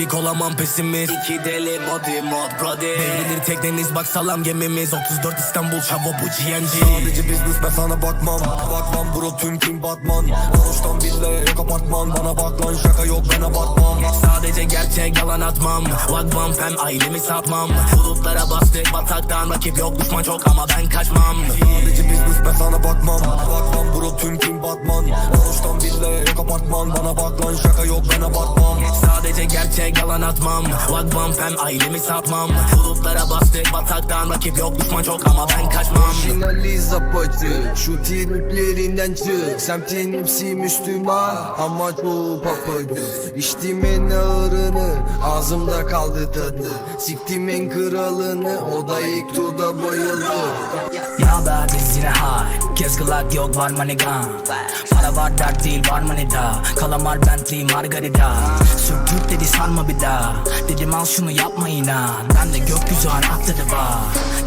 İlk olamam pesimist. İki deli body mod brody. Devrilir tekneniz bak salam gemimiz. 34 İstanbul Şavo bu GNG Sadece business ben sana bakmam. Bakmam bro tüm kim Batman. Doğuştan bille yok apartman. Bana bak lan şaka yok ben abartmam Sadece gerçek yalan atmam. Vakvam fem ailemi satmam. Bulutlara bastık bataktan Rakip yok düşman çok ama ben kaçmam. Sadece business ben sana bakmam. Bakmam bro tüm kim Batman Yok apartman Bana bak lan şaka yok ben abartmam Sadece gerçek yalan atmam. Vakvam fem ailemi satmam. Bulutlara bastık bataktan Rakip yok düşman çok ama ben kaçmam. Finaliz apacı Şu triplerinden çık Semtin hepsi Müslüman Ama çoğu papacı. İçtim en ağırını Ağzımda kaldı tadı. Siktim en kralını O da ilk turda bayıldı. Ya haber biz yine high Kezgılak yok var manigan Para var dert değil var manida Kalamar Bentley Margarita. Sürtük dedi sarma bir daha. Dedim al şunu yapma inan Ben de gökyüzü anahtarı var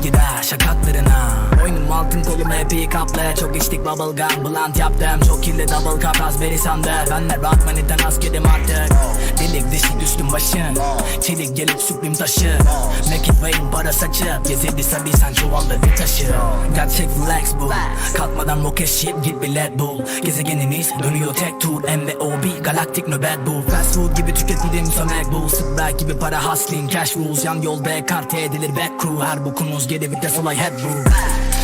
Gider şakaklarına. Boynum altın kolum hep kaplı Çok içtik bubble gum blunt yaptım. Çok kirli double cup raspberry sandı. Ben de rock manitten askerim artık. Delik dişi düştüm başın. Çelik gelip süplim taşı. İt rain para saçıp Gezildi sen çuvalda bir taşı. Gerçek flex bu Kalkmadan roket ship git bilet bul Gezegeniniz dönüyor tek tur. MVOB galaktik nöbet bu. Fast food gibi tüketirim sömek bu Sık gibi para hustling cash rules. Yan yolda ekarte edilir back crew. Her bokunuz geri vites olay head rule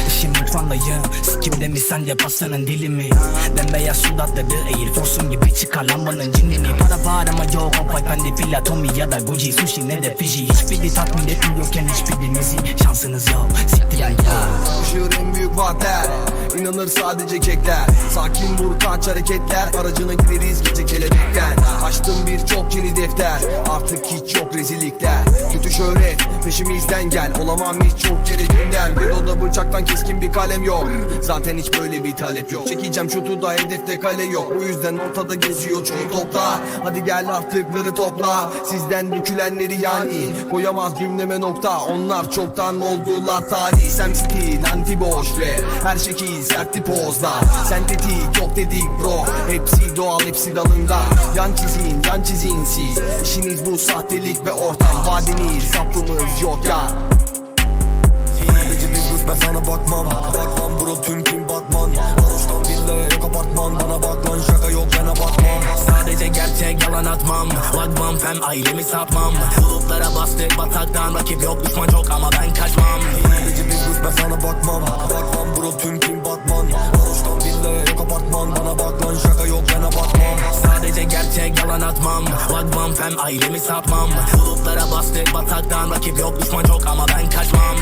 İşim mutfandayım Sikimde mi sence pastanın dilimi Bembeyaz sudatları Air Force'um gibi çıkar lambanın cinini Para var ama yok Hopay pende fila Tommy ya da Gucci. Sushi ne de Fiji? Hiçbiri tatmin etmiyorken hiçbirinizi. Şansınız yok Siktiren ya Işığın en büyük vaatler. İnanır sadece kekler. Sakin vur kaç hareketler. Aracına gideriz gece kelebekten Açtım birçok yeni defter. Artık hiç yok rezillikler Kötü şöhret peşimizden gel. Olamam hiç çok kere günden Bir oda bıçaktan keskin bir kalem yok. Zaten hiç böyle bir talep yok. Çekeceğim şutu da hedefte kale yok. Bu yüzden ortada geziyor çoğu topla. Hadi gel artıkları topla. Sizden dökülenleri yani Koyamaz cümleme nokta. Onlar çoktan oldular tarih. Sem stil anti boş rap Her şekil sertli pozlar Sentetik yok dedik bro. Hepsi doğal hepsi dalında. Yan çizin yan çizin siz. İşiniz bu sahtelik ve ortam. Vadeniz sapımız yok ya. Sadece business ben sana bakmam. Bakmam bro tüm kim Batman? Doğuştan bille yok apartman. Bana bak lan şaka yok ben abartmam Sadece gerçek yalan atmam. Vakvam fem ailemi satmam. Bulutlara bastık bataktan Rakip yok. Düşman çok ama ben kaçmam. Sadece business ben sana bakmam. Bakmam gerçek yalan atmam Vakvam fem ailemi satmam Bulutlara bastık bataktan Rakip yok düşman çok ama ben kaçmam